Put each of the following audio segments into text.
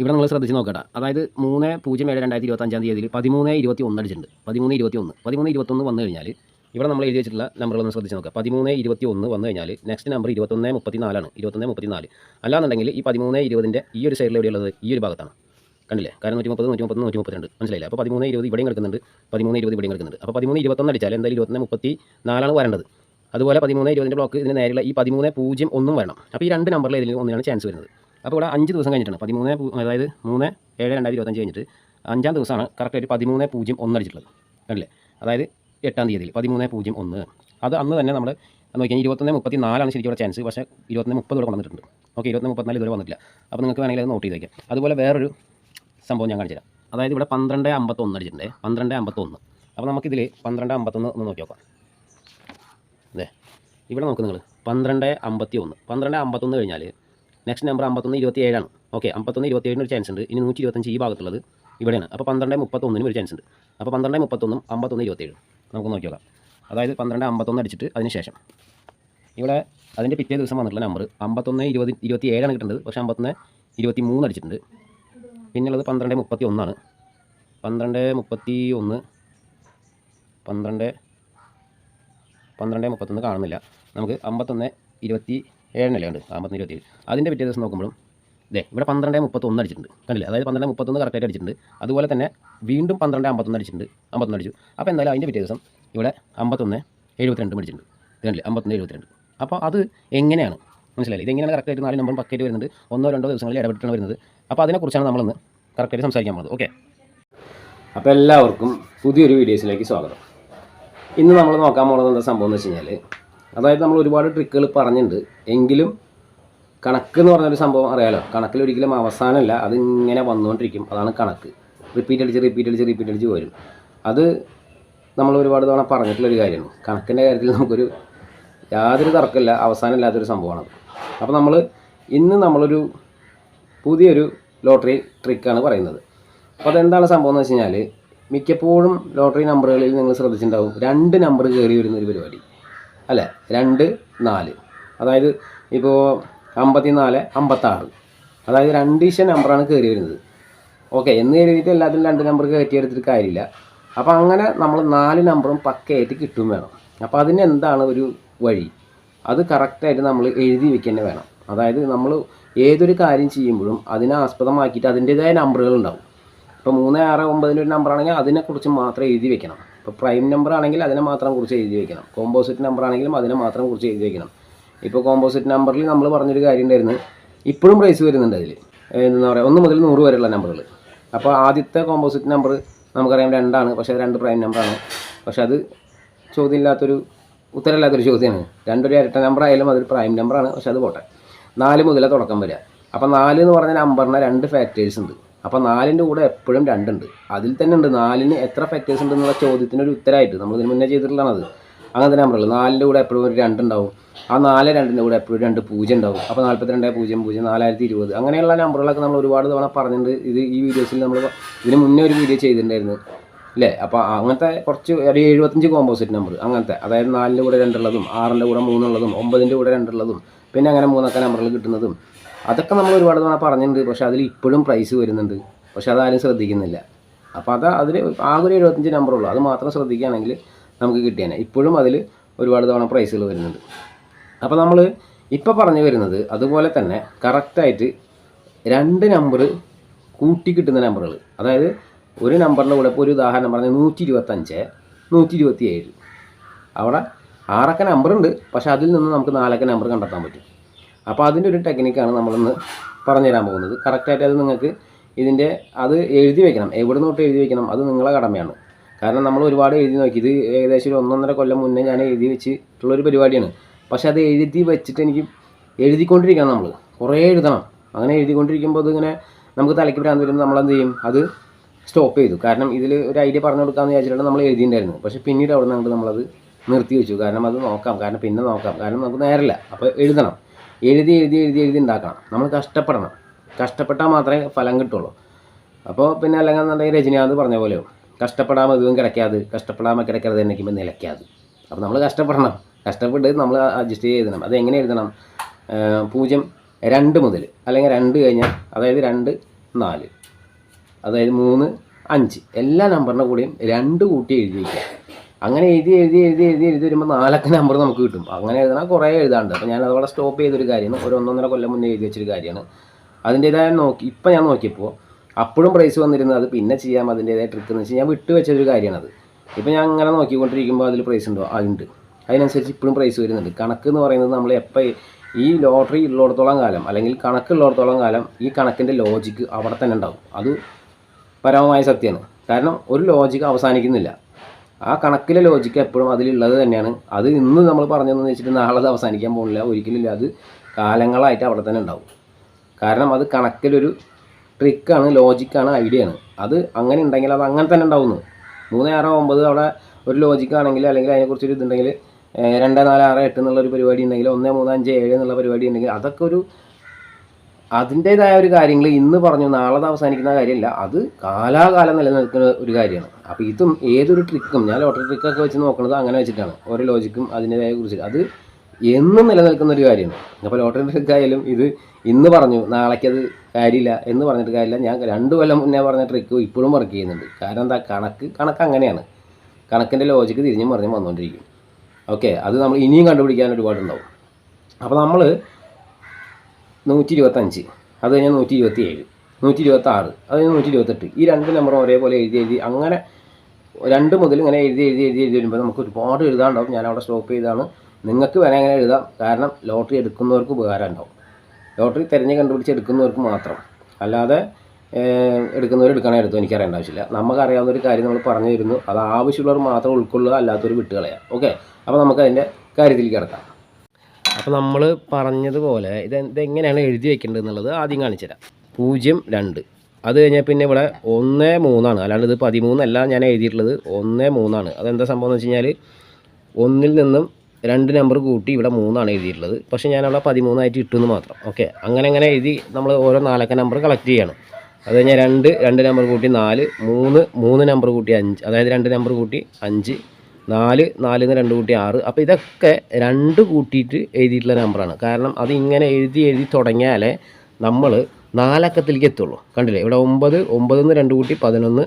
ഇവിടെ നിങ്ങൾ ശ്രദ്ധിച്ച് നോക്കട്ടെ. അതായത് മൂന്ന് പൂജ്യം ഏഴ് രണ്ടായിരത്തി ഇരുപത്തഞ്ചാം തീയതിയിൽ പതിമൂന്ന് ഇരുപത്തി ഒന്ന് അടിച്ചിട്ടുണ്ട്. പതിമൂന്ന് ഇരുപത്തി ഒന്ന് പതിമൂന്ന് ഇരുപത്തൊന്ന് വന്നു കഴിഞ്ഞാൽ ഇവിടെ നമ്മൾ എഴുതി വെച്ചിട്ടുള്ള നമ്പറുകളൊന്ന് ശ്രദ്ധിച്ച് നോക്കുക. പതിമൂന്ന് ഇരുപത്തി ഒന്ന് വന്നു കഴിഞ്ഞാൽ നെക്സ്റ്റ് നമ്പർ ഇരുപത്തൊന്ന് മുപ്പത്തി നാലാണ് ഇരുപത്തൊന്ന് മുപ്പത്തി നാല് അല്ലാന്നുണ്ടെങ്കിൽ ഈ പതിമൂന്ന് ഇരുപതിന്റെ ഈ ഒരു സൈഡിൽ എവിടെയുള്ളത്? ഈ ഒരു ഭാഗത്താണ്. കണ്ടില്ലേ? കാരണം നൂറ്റി മുപ്പത് നൂറ്റി മുപ്പത് നൂറ്റി മുപ്പത്തിരണ്ട് മനസ്സിലായില്ല? അപ്പോൾ പതിമൂന്ന് ഇരുപത് ഇവിടെയും കിടക്കുന്നുണ്ട്. പതിമൂന്ന് ഇരുപത് ഇവിടെയും കിടക്കുന്നുണ്ട്. അപ്പോൾ പതിമൂന്ന് ഇരുപത്തൊന്ന് അടിച്ചാൽ എന്തായാലും ഇരുപത്തൊന്ന് മുപ്പത്തി നാലാണ് വരേണ്ടത്. അതുപോലെ പതിമൂന്ന് ഇരുപതിന്റെ ബ്ലോക്ക് ഇതിന് നേരെയുള്ള ഈ പതിമൂന്ന് പൂജ്യം ഒന്നും വരണം. അപ്പോൾ ഈ രണ്ട് നമ്പറിൽ ഇതിൽ ഒന്നിനാണ് ചാൻസ് വരുന്നത്. അപ്പോൾ ഇവിടെ അഞ്ച് ദിവസം കഴിഞ്ഞിട്ടാണ്. പതിമൂന്ന് അതായത് മൂന്ന് ഏഴ് രണ്ടായിരത്തി ഇരുപത്തഞ്ച് കഴിഞ്ഞിട്ട് അഞ്ചാം ദിവസമാണ് കറക്റ്റായിട്ട് പതിമൂന്ന് പൂജ്യം ഒന്ന് അടിച്ചിട്ടുള്ളത്. അല്ലേ അതായത് എട്ടാം തീയതിയിൽ പതിമൂന്ന് പൂജ്യം ഒന്ന്. അത് അന്ന് തന്നെ നമ്മൾ നോക്കിയാൽ ഇരുപത്തൊന്ന് മുപ്പത്തി നാലാണ് ശരിക്കും ഇവിടെ ചാൻസ് പക്ഷേ ഇരുപത്തൊന്ന് മുപ്പത് ഇവിടെ വന്നിട്ടുണ്ട്. ഓക്കെ ഇരുപത്തൊന്ന് മുപ്പത്തിനാല് ഇതുവരെ വന്നിട്ടില്ല. അപ്പോൾ നിങ്ങൾക്ക് വേണമെങ്കിൽ അത് നോട്ട് ചെയ്തേക്കാം. അതുപോലെ വേറൊരു സംഭവം ഞാൻ കാണിച്ചുതരാം. അതായത് ഇവിടെ പന്ത്രണ്ട് അമ്പത്തൊന്ന് അടിച്ചിട്ടുണ്ട്. പന്ത്രണ്ട് അമ്പത്തൊന്ന്. അപ്പോൾ നമുക്കിതിൽ പന്ത്രണ്ട് അമ്പത്തൊന്ന് ഒന്ന് നോക്കി നോക്കാം. അതെ. ഇവിടെ നോക്ക് നിങ്ങൾ പന്ത്രണ്ട് അമ്പത്തി ഒന്ന് പന്ത്രണ്ട് അമ്പത്തൊന്ന് കഴിഞ്ഞാൽ നെക്സ്റ്റ് നമ്പർ അമ്പത്തൊന്ന് ഇരുപത്തി ഏഴാണ് ഓക്കെ അമ്പത്തൊന്ന് ഇരുപത്തി ഏഴിന് ഒരു ചാൻസ് ഉണ്ട്. ഇനി നൂറ്റി ഇരുപത്തഞ്ച് ഈ ഭാഗത്തുള്ളത് ഇവിടെയാണ്. അപ്പോൾ പന്ത്രണ്ട് മുപ്പത്തൊന്നിനും ഒരു ചാൻസ് ഉണ്ട്. അപ്പോൾ പന്ത്രണ്ട് മുപ്പത്തൊന്നും അമ്പത്തൊന്ന് ഇരുപത്തേഴ് നമുക്ക് നോക്കി നോക്കാം. അതായത് പന്ത്രണ്ട് അമ്പത്തൊന്ന് അടിച്ചിട്ട് അതിന് ശേഷം. ഇവിടെ അതിന്റെ പിറ്റേ ദിവസം വന്നിട്ടുള്ള നമ്പർ അമ്പത്തൊന്ന് ഇരുപത് ഇരുപത്തി ഏഴാണ് കിട്ടുന്നത് പക്ഷേ അമ്പത്തൊന്ന് ഇരുപത്തി മൂന്ന് അടിച്ചിട്ടുണ്ട്. പിന്നുള്ളത് പന്ത്രണ്ട് മുപ്പത്തി ഒന്നാണ് പന്ത്രണ്ട് മുപ്പത്തി ഒന്ന് പന്ത്രണ്ട് പന്ത്രണ്ട് മുപ്പത്തൊന്ന് കാണുന്നില്ല. നമുക്ക് അമ്പത്തൊന്ന് ഇരുപത്തി ഏഴിനല്ലേ ഉണ്ട്? അമ്പത്തൊന്ന് ഇരുപത്തി ഏഴ്. അതിന്റെ പിറ്റേ ദിവസം നോക്കുമ്പോഴും ഇതേ ഇവിടെ പന്ത്രണ്ട് മുപ്പത്തൊന്ന് അടിച്ചിട്ടുണ്ട്. കണ്ടില്ലേ? അതായത് പന്ത്രണ്ട് മുപ്പത്തൊന്ന് കറക്റ്റായിട്ട് അടിച്ചിട്ടുണ്ട്. അതുപോലെ തന്നെ വീണ്ടും പന്ത്രണ്ട് അമ്പത്തൊന്ന് അടിച്ചിട്ടുണ്ട്. അമ്പത്തൊന്ന് അടിച്ചു. അപ്പോൾ എന്തായാലും അതിന്റെ പിറ്റേ ദിവസം ഇവിടെ അമ്പത്തൊന്ന് എഴുപത്തിരണ്ടും അടിച്ചിട്ടുണ്ട്. കണ്ടില്ലേ? അമ്പത്തൊന്ന് എഴുപത്തിരണ്ട്. അപ്പോൾ അത് എങ്ങനെയാണ്? മനസ്സിലായില്ലേ? ഇതെങ്ങനെയാണ് കറക്റ്റായിട്ട് നാല് നമ്പർ പക്കറ്റ് വരുന്നത്? ഒന്നോ രണ്ടോ ദിവസങ്ങളിൽ ഇടപെട്ടാണ് വരുന്നത്. അപ്പോൾ അതിനെക്കുറിച്ചാണ് നമ്മളൊന്ന് കറക്റ്റായിട്ട് സംസാരിക്കാൻ പോകുന്നത്. ഓക്കെ അപ്പോൾ എല്ലാവർക്കും പുതിയൊരു വീഡിയോസിലേക്ക് സ്വാഗതം. ഇന്ന് നമ്മൾ നോക്കാൻ പോകുന്നത് എന്താ സംഭവം എന്ന് വെച്ച് കഴിഞ്ഞാൽ അതായത് നമ്മൾ ഒരുപാട് ട്രിക്കുകൾ പറഞ്ഞിട്ടുണ്ട് എങ്കിലും കണക്ക് എന്ന് പറഞ്ഞൊരു സംഭവം അറിയാലോ? കണക്കിൽ ഒരിക്കലും അവസാനമല്ല അതിങ്ങനെ വന്നുകൊണ്ടിരിക്കും അതാണ് കണക്ക്. റിപ്പീറ്റ് അടിച്ച് റിപ്പീറ്റ് അടിച്ച് റിപ്പീറ്റ് അടിച്ച് വരും അത് നമ്മൾ ഒരുപാട് തവണ പറഞ്ഞിട്ടുള്ളൊരു കാര്യമാണ്. കണക്കിന്റെ കാര്യത്തിൽ നമുക്കൊരു യാതൊരു തർക്കമില്ല അവസാനമില്ലാത്തൊരു സംഭവമാണത് അപ്പോൾ നമ്മൾ ഇന്ന് നമ്മളൊരു പുതിയൊരു ലോട്ടറി ട്രിക്കാണ് പറയുന്നത്. അപ്പോൾ അതെന്താണ് സംഭവം എന്ന് വെച്ച് കഴിഞ്ഞാൽ മിക്കപ്പോഴും ലോട്ടറി നമ്പറുകളിൽ നിങ്ങൾ ശ്രദ്ധിച്ചിട്ടുണ്ടാവും. രണ്ട് നമ്പർ കയറി വരുന്ന ഒരു പരിപാടി. അല്ലേ? രണ്ട് നാല്. അതായത് ഇപ്പോൾ അമ്പത്തി നാല് അമ്പത്താറ്. അതായത് രണ്ട് ഈശ നമ്പറാണ് കയറി വരുന്നത്. ഓക്കെ എന്ന് കരുതിയിട്ട് എല്ലാത്തിലും രണ്ട് നമ്പർ കയറ്റിയെടുത്തിട്ട് കാര്യമില്ല. അപ്പോൾ അങ്ങനെ നമ്മൾ നാല് നമ്പറും പക്കയായിട്ട് കിട്ടും വേണം. അപ്പോൾ അതിന് എന്താണ് ഒരു വഴി? അത് കറക്റ്റായിട്ട് നമ്മൾ എഴുതി വെക്കുക വേണം. അതായത് നമ്മൾ ഏതൊരു കാര്യം ചെയ്യുമ്പോഴും അതിനെ ആസ്പദമാക്കിയിട്ട് അതിന്റേതായ നമ്പറുകൾ ഉണ്ടാവും. ഇപ്പോൾ മൂന്ന് ആറ് ഒമ്പതിന്റെ ഒരു നമ്പർ ആണെങ്കിൽ അതിനെക്കുറിച്ച് മാത്രം എഴുതി വെക്കണം. ഇപ്പോൾ പ്രൈം നമ്പർ ആണെങ്കിൽ അതിനെ മാത്രം കുറിച്ച് എഴുതി വയ്ക്കണം കോമ്പോസിറ്റ് നമ്പർ ആണെങ്കിലും അതിനെ മാത്രം കുറിച്ച് എഴുതി വയ്ക്കണം ഇപ്പോൾ കോമ്പോസിറ്റ് നമ്പറിൽ നമ്മൾ പറഞ്ഞൊരു കാര്യം ഉണ്ടായിരുന്നു. ഇപ്പോഴും പ്രൈസ് വരുന്നുണ്ട് അതിൽ എന്താ പറയുക ഒന്ന് മുതൽ നൂറ് വരെയുള്ള നമ്പറുകൾ അപ്പോൾ ആദ്യത്തെ കോമ്പോസിറ്റ് നമ്പർ നമുക്കറിയാം രണ്ടാണ് പക്ഷേ രണ്ട് പ്രൈം നമ്പറാണ് പക്ഷേ അത് ചോദ്യമില്ലാത്തൊരു ഉത്തരമില്ലാത്തൊരു ചോദ്യമാണ് രണ്ടൊരു ഇരട്ട നമ്പർ ആയാലും അതൊരു പ്രൈം നമ്പറാണ് പക്ഷേ അത് പോട്ടെ. നാല് മുതലേ തുടക്കം വരിക. അപ്പോൾ നാല് എന്ന് പറഞ്ഞ നമ്പറിന് രണ്ട് ഫാക്ടേഴ്സ് ഉണ്ട്. അപ്പോൾ നാലിന്റെ കൂടെ എപ്പോഴും രണ്ടുണ്ട്. അതിൽ തന്നെ ഉണ്ട്. നാലിന് എത്ര ഫാക്ടേഴ്സ് ഉണ്ട് എന്നുള്ള ചോദ്യത്തിന് ഒരു ഉത്തരമായിട്ട് നമ്മൾ ഇതിന് മുന്നേ അങ്ങനെ തന്നെ നമ്പറുകൾ നാലിന്റെ കൂടെ എപ്പോഴും ഒരു രണ്ടുണ്ടാവും. ആ നാല് രണ്ടിന്റെ കൂടെ എപ്പോഴും രണ്ട് പൂജ്യം ഉണ്ടാവും. അപ്പോൾ നാൽപ്പത്തിരണ്ട് പൂജ്യം പൂജ്യം നാലായിരത്തി ഇരുപത്. അങ്ങനെയുള്ള നമ്പറുകളൊക്കെ നമ്മൾ ഒരുപാട് തവണ പറഞ്ഞിട്ടുണ്ട്. ഇത് ഈ വീഡിയോസിൽ നമ്മൾ ഇതിന് മുന്നേ ഒരു വീഡിയോ ചെയ്തിട്ടുണ്ടായിരുന്നു. അല്ലേ അപ്പോൾ അങ്ങനത്തെ കുറച്ച് ഒരു എഴുപത്തഞ്ച് കോമ്പോസിറ്റ് നമ്പർ അങ്ങനത്തെ. അതായത് നാലിന്റെ കൂടെ രണ്ടുള്ളതും ആറിന്റെ കൂടെ മൂന്നുള്ളതും ഒമ്പതിന്റെ കൂടെ രണ്ടുള്ളതും പിന്നെ അങ്ങനെ മൂന്നൊക്കെ നമ്പറുകൾ കിട്ടുന്നതും അതൊക്കെ നമ്മൾ ഒരുപാട് തവണ പറഞ്ഞിട്ടുണ്ട്. പക്ഷേ അതിൽ ഇപ്പോഴും പ്രൈസ് വരുന്നുണ്ട്. പക്ഷേ അതാരും ശ്രദ്ധിക്കുന്നില്ല. അപ്പോൾ അത് അതിൽ ആകെ ഒരു എഴുപത്തഞ്ച് നമ്പറുള്ളൂ അത് മാത്രം ശ്രദ്ധിക്കുകയാണെങ്കിൽ നമുക്ക് കിട്ടിയേനെ. ഇപ്പോഴും അതിൽ ഒരുപാട് തവണ പ്രൈസുകൾ വരുന്നുണ്ട്. അപ്പോൾ നമ്മൾ ഇപ്പോൾ പറഞ്ഞു വരുന്നത് അതുപോലെ തന്നെ കറക്റ്റായിട്ട് രണ്ട് നമ്പർ കൂട്ടി കിട്ടുന്ന നമ്പറുകൾ അതായത് ഒരു നമ്പറിന്റെ കൂടെ ഇപ്പോൾ ഒരു ഉദാഹരണം പറഞ്ഞാൽ നൂറ്റി ഇരുപത്തഞ്ച് നൂറ്റി ഇരുപത്തി ഏഴ് അവിടെ ആറക്ക നമ്പറുണ്ട് പക്ഷേ അതിൽ നിന്ന് നമുക്ക് നാലക്ക നമ്പർ കണ്ടെത്താൻ പറ്റും. അപ്പോൾ അതിന്റെ ഒരു ടെക്നിക്കാണ് നമ്മളിന്ന് പറഞ്ഞു തരാൻ പോകുന്നത്. കറക്റ്റായിട്ട് അത് നിങ്ങൾക്ക് ഇതിന്റെ അത് എഴുതി വെക്കണം. എവിടെ നോട്ട് എഴുതി വെക്കണം? അത് നിങ്ങളെ കടമയാണ്. കാരണം നമ്മൾ ഒരുപാട് എഴുതി നോക്കി. ഇത് ഏകദേശം ഒരു ഒന്നൊന്നര കൊല്ലം മുന്നേ ഞാൻ എഴുതി വെച്ചിട്ടുള്ളൊരു പരിപാടിയാണ്. പക്ഷേ അത് എഴുതി വെച്ചിട്ട് എനിക്ക് എഴുതിക്കൊണ്ടിരിക്കണം നമ്മൾ കുറേ എഴുതണം. അങ്ങനെ എഴുതിക്കൊണ്ടിരിക്കുമ്പോൾ അതിങ്ങനെ നമുക്ക് തലയ്ക്ക് ഭ്രാന്ത് വരുമ്പോൾ നമ്മളെന്ത് ചെയ്യും? അത് സ്റ്റോപ്പ് ചെയ്തു. കാരണം ഇതിൽ ഒരു ഐഡിയ പറഞ്ഞു കൊടുക്കാമെന്ന് വിചാരിച്ചിട്ടാണ് നമ്മൾ എഴുതിയിട്ടുണ്ടായിരുന്നു പക്ഷേ പിന്നീട് അവിടെ നിന്ന് നമ്മളത് നിർത്തി വെച്ചു. കാരണം അത് നോക്കാം. കാരണം പിന്നെ നോക്കാം. കാരണം നമുക്ക് നേരമില്ല അപ്പോൾ എഴുതണം. എഴുതി എഴുതി എഴുതി എഴുതി ഉണ്ടാക്കണം. നമ്മൾ കഷ്ടപ്പെടണം. കഷ്ടപ്പെട്ടാൽ മാത്രമേ ഫലം കിട്ടുള്ളൂ. അപ്പോൾ പിന്നെ അല്ലെങ്കിൽ എന്നുണ്ടെങ്കിൽ രജനികാന്ത് പറഞ്ഞ പോലെയോ കഷ്ടപ്പെടാൻ ഇതും കിടക്കാതെ. കഷ്ടപ്പെടാൻ കിടക്കരുത് എന്നൊക്കെ നിലയ്ക്കാതെ. അപ്പോൾ നമ്മൾ കഷ്ടപ്പെടണം. കഷ്ടപ്പെട്ട് നമ്മൾ അഡ്ജസ്റ്റ് ചെയ്തണം അത് എങ്ങനെ എഴുതണം പൂജ്യം രണ്ട് മുതൽ അല്ലെങ്കിൽ രണ്ട് കഴിഞ്ഞാൽ അതായത് രണ്ട് നാല്. അതായത് മൂന്ന് അഞ്ച്. എല്ലാ നമ്പറിന്റെ കൂടെയും രണ്ട് കൂട്ടി എഴുതി വയ്ക്കുക. അങ്ങനെ എഴുതി എഴുതി എഴുതി എഴുതി എഴുതി വരുമ്പോൾ നാലക്ക നമ്പർ നമുക്ക് കിട്ടും. അങ്ങനെ എഴുതണം കുറേ എഴുതാണ്ട് അപ്പോൾ ഞാൻ അതവിടെ സ്റ്റോപ്പ് ചെയ്തൊരു കാര്യമാണ് ഒരു ഒന്നൊന്നര കൊല്ലം മുന്നേ എഴുതി വെച്ചൊരു കാര്യമാണ്. അതിന്റേതായ നോക്കി ഇപ്പം ഞാൻ നോക്കിയപ്പോൾ അപ്പോഴും പ്രൈസ് വന്നിരുന്നത് അത് പിന്നെ ചെയ്യാം അതിന്റേതായ ട്രിക്ക് എന്ന് വെച്ചാൽ ഞാൻ വിട്ടു വെച്ചൊരു കാര്യമാണത്. ഇപ്പം ഞാൻ അങ്ങനെ നോക്കിക്കൊണ്ടിരിക്കുമ്പോൾ അതിൽ പ്രൈസ് ഉണ്ടോ? ഉണ്ട്. അതിനനുസരിച്ച് ഇപ്പോഴും പ്രൈസ് വരുന്നുണ്ട്. കണക്ക് എന്ന് പറയുന്നത് നമ്മൾ എപ്പോൾ ഈ ലോട്ടറി ഉള്ളിടത്തോളം കാലം അല്ലെങ്കിൽ കണക്കുള്ളിടത്തോളം കാലം ഈ കണക്കിന്റെ ലോജിക്ക് അവിടെ തന്നെ ഉണ്ടാവും. അത് പരമമായ സത്യമാണ്. കാരണം ഒരു ലോജിക്ക് അവസാനിക്കുന്നില്ല. ആ കണക്കിലെ ലോജിക്ക് എപ്പോഴും അതിലുള്ളത് തന്നെയാണ്. അത് ഇന്ന് നമ്മൾ പറഞ്ഞതെന്ന് വെച്ചിട്ട് നാളെ അത് അവസാനിക്കാൻ പോകുന്നില്ല. ഒരിക്കലും ഇല്ല. അത് കാലങ്ങളായിട്ട് അവിടെ തന്നെ ഉണ്ടാവും. കാരണം അത് കണക്കിലൊരു ട്രിക്കാണ് ലോജിക്കാണ് ഐഡിയ ആണ് അത് അങ്ങനെ ഉണ്ടെങ്കിൽ അത് അങ്ങനെ തന്നെ ഉണ്ടാവുന്നു. മൂന്ന് ആറ് ഒമ്പത് അവിടെ ഒരു ലോജിക്കാണെങ്കിൽ അല്ലെങ്കിൽ അതിനെക്കുറിച്ചൊരു ഇതുണ്ടെങ്കിൽ ഏഹ് രണ്ട് നാല് ആറ് എട്ട് എന്നുള്ളൊരു പരിപാടി ഉണ്ടെങ്കിൽ ഒന്ന് മൂന്ന് അഞ്ച് ഏഴ് എന്നുള്ള പരിപാടി ഉണ്ടെങ്കിൽ അതൊക്കെ ഒരു അതിന്റേതായ ഒരു കാര്യങ്ങൾ ഇന്ന് പറഞ്ഞു നാളെ അവസാനിക്കുന്ന കാര്യമല്ല. അത് കാലാകാലം നിലനിൽക്കുന്ന ഒരു കാര്യമാണ്. അപ്പോൾ ഇതും ഏതൊരു ട്രിക്കും ഞാൻ ലോട്ടറി ട്രിക്കൊക്കെ വെച്ച് നോക്കുന്നത് അങ്ങനെ വെച്ചിട്ടാണ്. ഓരോ ലോജിക്കും അതിന്റെതായ കുറിച്ച്. അത് എന്നും നിലനിൽക്കുന്ന ഒരു കാര്യമാണ്. അപ്പോൾ ലോട്ടറി ട്രിക്ക് ആയാലും ഇത് ഇന്ന് പറഞ്ഞു നാളേക്കത് കാര്യമില്ല എന്ന് പറഞ്ഞിട്ട് കാര്യമില്ല. ഞാൻ രണ്ട് കൊല്ലം മുന്നേ പറഞ്ഞ ട്രിക്ക് ഇപ്പോഴും വർക്ക് ചെയ്യുന്നുണ്ട്. കാരണം എന്താ കണക്ക് കണക്ക് അങ്ങനെയാണ്. കണക്കിന്റെ ലോജിക്ക് തിരിഞ്ഞും പറഞ്ഞും വന്നുകൊണ്ടിരിക്കും ഓക്കെ അത് നമ്മൾ ഇനിയും കണ്ടുപിടിക്കാൻ ഒരുപാടുണ്ടാവും. അപ്പോൾ നമ്മൾ നൂറ്റി ഇരുപത്തഞ്ച് അത് കഴിഞ്ഞാൽ നൂറ്റി ഇരുപത്തി ഏഴ് നൂറ്റി ഇരുപത്തി ആറ് അത് കഴിഞ്ഞാൽ നൂറ്റി ഇരുപത്തെട്ട് ഈ രണ്ട് നമ്പറും ഒരേപോലെ എഴുതി എഴുതി അങ്ങനെ രണ്ട് മുതൽ ഇങ്ങനെ എഴുതി എഴുതി എഴുതി എഴുതി വരുമ്പോൾ നമുക്ക് ഒരുപാട് എഴുതാണ്ടാവും ഞാൻ അവിടെ സ്റ്റോപ്പ് ചെയ്താണ്. നിങ്ങൾക്ക് വേണേൽ അങ്ങനെ എഴുതാം. കാരണം ലോട്ടറി എടുക്കുന്നവർക്ക് ഉപകാരം ഉണ്ടാവും. ലോട്ടറി തിരഞ്ഞ് കണ്ടുപിടിച്ച് എടുക്കുന്നവർക്ക് മാത്രം. അല്ലാതെ എടുക്കുന്നവർ എടുക്കണേ എടുത്തു. എനിക്കറിയേണ്ട ആവശ്യമില്ല. നമുക്കറിയാവുന്ന ഒരു കാര്യം നമ്മൾ പറഞ്ഞു തരുന്നു. അത് ആവശ്യമുള്ളവർ മാത്രം ഉൾക്കൊള്ളുക അല്ലാത്തവർ വിട്ടുകളയാം. ഓക്കെ അപ്പോൾ നമുക്ക് അതിന്റെ കാര്യത്തിലേക്ക് കിടക്കാം. അപ്പോൾ നമ്മൾ പറഞ്ഞതുപോലെ ഇത് ഇതെങ്ങനെയാണ് എഴുതി വെക്കേണ്ടത് എന്നുള്ളത് ആദ്യം കാണിച്ചു തരാം പൂജ്യം രണ്ട്. അത് കഴിഞ്ഞാൽ പിന്നെ ഇവിടെ ഒന്ന് മൂന്നാണ്. അല്ലാണ്ട് ഇത് പതിമൂന്നല്ല ഞാൻ എഴുതിയിട്ടുള്ളത്. ഒന്ന് മൂന്നാണ്. അതെന്താ സംഭവം എന്ന് വെച്ച് കഴിഞ്ഞാൽ ഒന്നിൽ നിന്നും രണ്ട് നമ്പർ കൂട്ടി ഇവിടെ മൂന്നാണ് എഴുതിയിട്ടുള്ളത്. പക്ഷേ ഞാൻ അവിടെ പതിമൂന്നായിട്ട് ഇട്ടുമെന്ന് മാത്രം. ഓക്കെ. അങ്ങനെ അങ്ങനെ എഴുതി നമ്മൾ ഓരോ നാലക്ക നമ്പർ കളക്ട് ചെയ്യണം. അത് കഴിഞ്ഞാൽ രണ്ട് രണ്ട് നമ്പർ കൂട്ടി നാല് മൂന്ന് മൂന്ന് നമ്പർ കൂട്ടി അഞ്ച്. അതായത് രണ്ട് നമ്പർ കൂട്ടി അഞ്ച് നാല് നാലിൽ നിന്ന് രണ്ട് കൂട്ടി ആറ്. അപ്പോൾ ഇതൊക്കെ രണ്ട് കൂട്ടിയിട്ട് എഴുതിയിട്ടുള്ള നമ്പറാണ്. കാരണം അത് ഇങ്ങനെ എഴുതി എഴുതി തുടങ്ങിയാലേ നമ്മൾ നാലക്കത്തിലേക്ക് എത്തുള്ളൂ. കണ്ടില്ലേ? ഇവിടെ ഒമ്പത് ഒമ്പതിൽ നിന്ന് രണ്ട് കൂട്ടി പതിനൊന്ന്.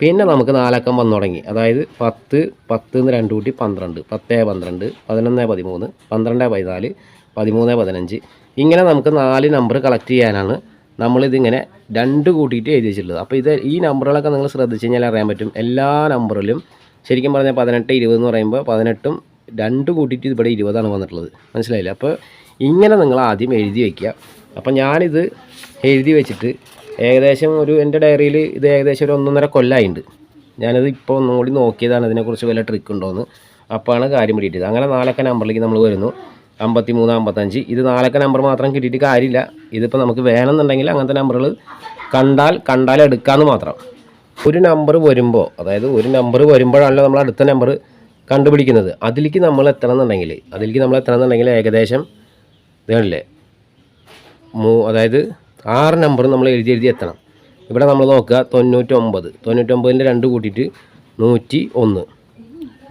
പിന്നെ നമുക്ക് നാലക്കം വന്നു തുടങ്ങി. അതായത് പത്ത് പത്ത് നിന്ന് രണ്ട് കൂട്ടി പന്ത്രണ്ട്. പത്ത് പന്ത്രണ്ട് പതിനൊന്ന് പതിമൂന്ന് പന്ത്രണ്ട് പതിനാല് പതിമൂന്ന് പതിനഞ്ച്. ഇങ്ങനെ നമുക്ക് നാല് നമ്പർ കളക്ട് ചെയ്യാനാണ് നമ്മളിതിങ്ങനെ രണ്ട് കൂട്ടിയിട്ട് എഴുതി വെച്ചിട്ടുള്ളത്. അപ്പോൾ ഇത് ഈ നമ്പറുകളൊക്കെ നിങ്ങൾ ശ്രദ്ധിച്ച് കഴിഞ്ഞാൽ അറിയാൻ പറ്റും. എല്ലാ നമ്പറിലും ശരിക്കും പറഞ്ഞാൽ പതിനെട്ട് ഇരുപത് എന്ന് പറയുമ്പോൾ പതിനെട്ടും രണ്ട് കൂട്ടിയിട്ട് ഇവിടെ ഇരുപതാണ് വന്നിട്ടുള്ളത്. മനസ്സിലായില്ല? അപ്പോൾ ഇങ്ങനെ നിങ്ങൾ ആദ്യം എഴുതി വയ്ക്കുക അപ്പോൾ ഞാനിത് എഴുതി വെച്ചിട്ട് ഏകദേശം ഒരു എന്റെ ഡയറിയിൽ ഇത് ഏകദേശം ഒരു ഒന്നൊന്നര കൊല്ലമായിട്ടുണ്ട് ഞാനത് ഇപ്പോൾ ഒന്നും കൂടി നോക്കിയതാണ് ഇതിനെക്കുറിച്ച് വല്ല ട്രിക്ക് ഉണ്ടോയെന്ന് അപ്പോഴാണ് കാര്യം പിടിയിട്ടത് അങ്ങനെ നാലക്ക നമ്പറിലേക്ക് നമ്മൾ വരുന്നു. അമ്പത്തി മൂന്ന് അമ്പത്തഞ്ച്. ഇത് നാലക്ക നമ്പർ മാത്രം കിട്ടിയിട്ട് കാര്യമില്ല. ഇതിപ്പോൾ നമുക്ക് വേണമെന്നുണ്ടെങ്കിൽ അങ്ങനത്തെ നമ്പറുകൾ കണ്ടാൽ കണ്ടാൽ എടുക്കാമെന്ന് മാത്രം. ഒരു നമ്പർ വരുമ്പോൾ അതായത് ഒരു നമ്പർ വരുമ്പോഴാണല്ലോ നമ്മൾ അടുത്ത നമ്പർ കണ്ടുപിടിക്കുന്നത്. അതിലേക്ക് നമ്മൾ എത്തണം എന്നുണ്ടെങ്കിൽ അതിലേക്ക് നമ്മൾ എത്തണം എന്നുണ്ടെങ്കിൽ ഏകദേശം ഇതാണല്ലേ മൂ അതായത് ആറ് നമ്പർ നമ്മൾ എഴുതി എഴുതി എത്തണം. ഇവിടെ നമ്മൾ നോക്കുക തൊണ്ണൂറ്റൊമ്പത്. തൊണ്ണൂറ്റൊമ്പതിന്റെ രണ്ട് കൂട്ടിയിട്ട് നൂറ്റി ഒന്ന്